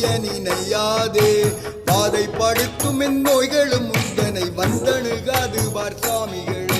செய்ய நினையாதே பாதைப்படுத்தும் என் நோய்களும் உந்தனை வந்தணுகாது பார்சாமிகளே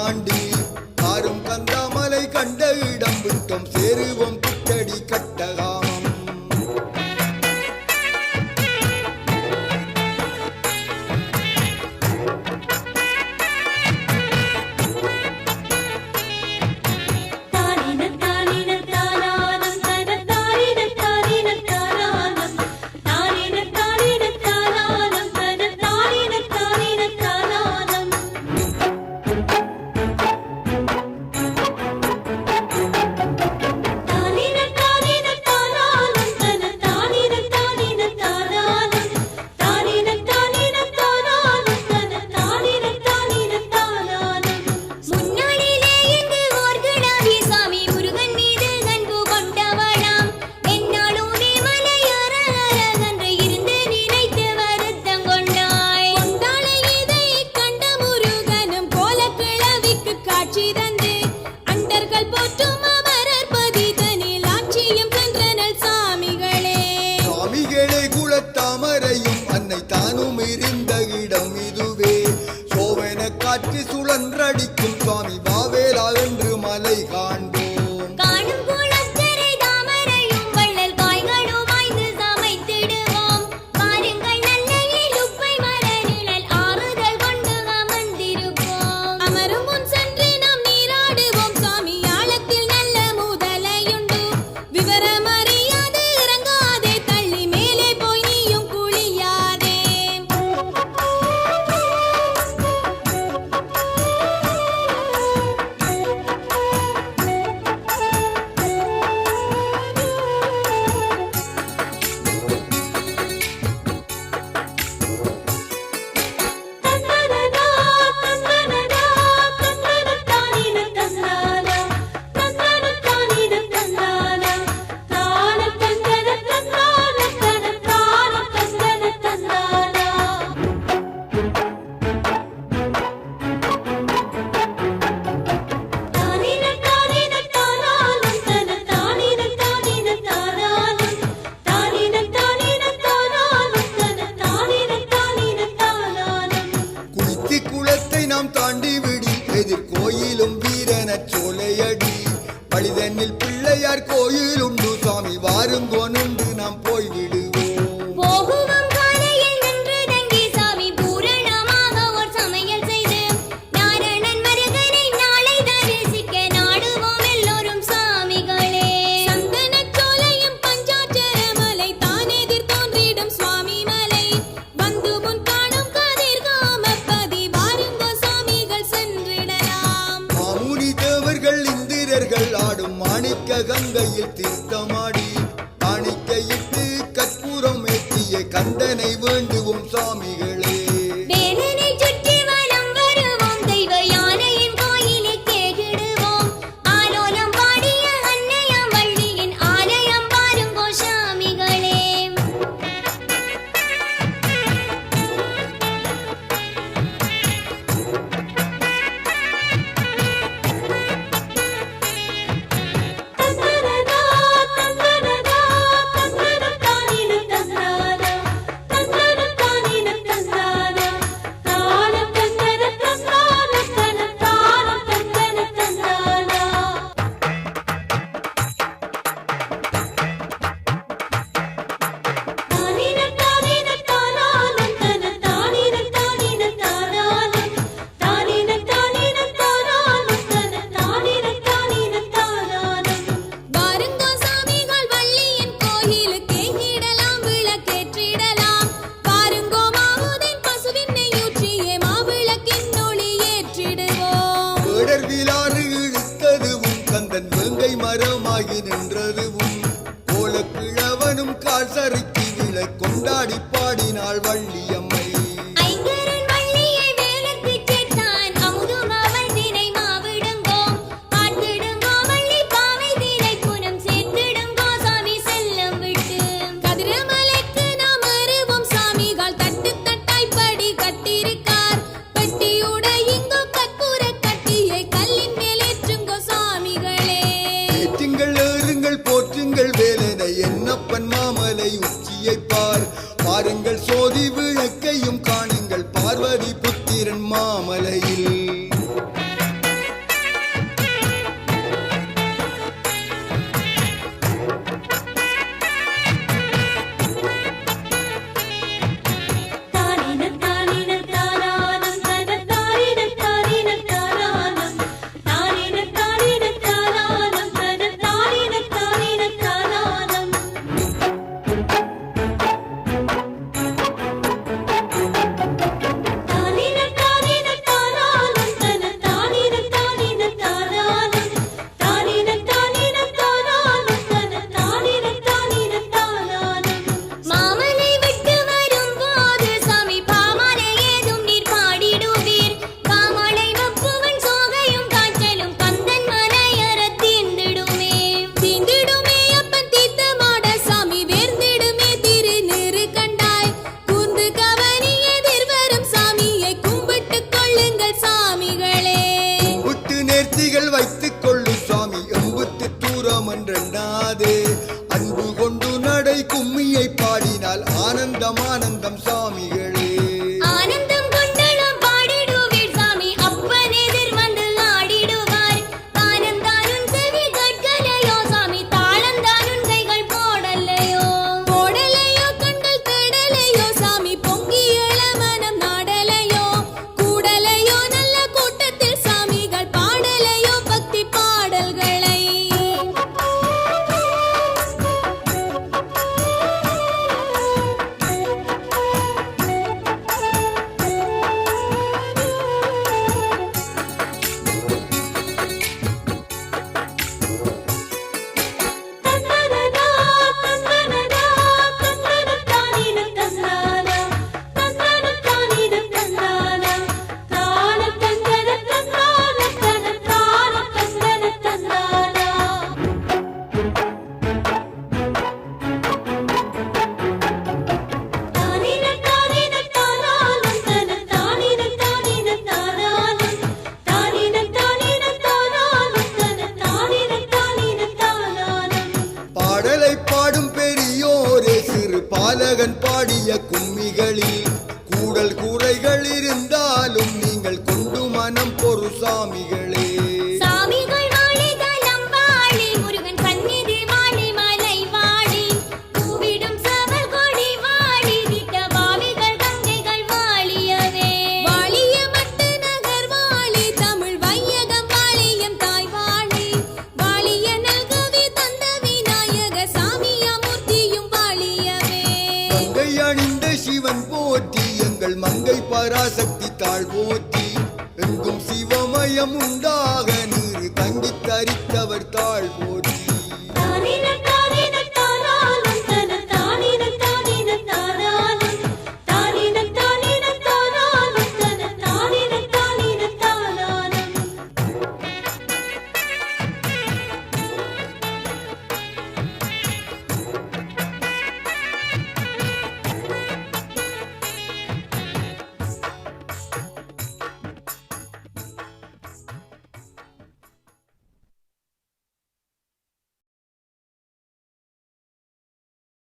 தாண்டி ஆறும் கந்தாமலை கண்ட இடம் பராசக்தி தாழ் போற்றி. எங்கும் சிவமயம் உண்டாக நீர் தங்கி தரித்தவர் தாழ் போற்றி.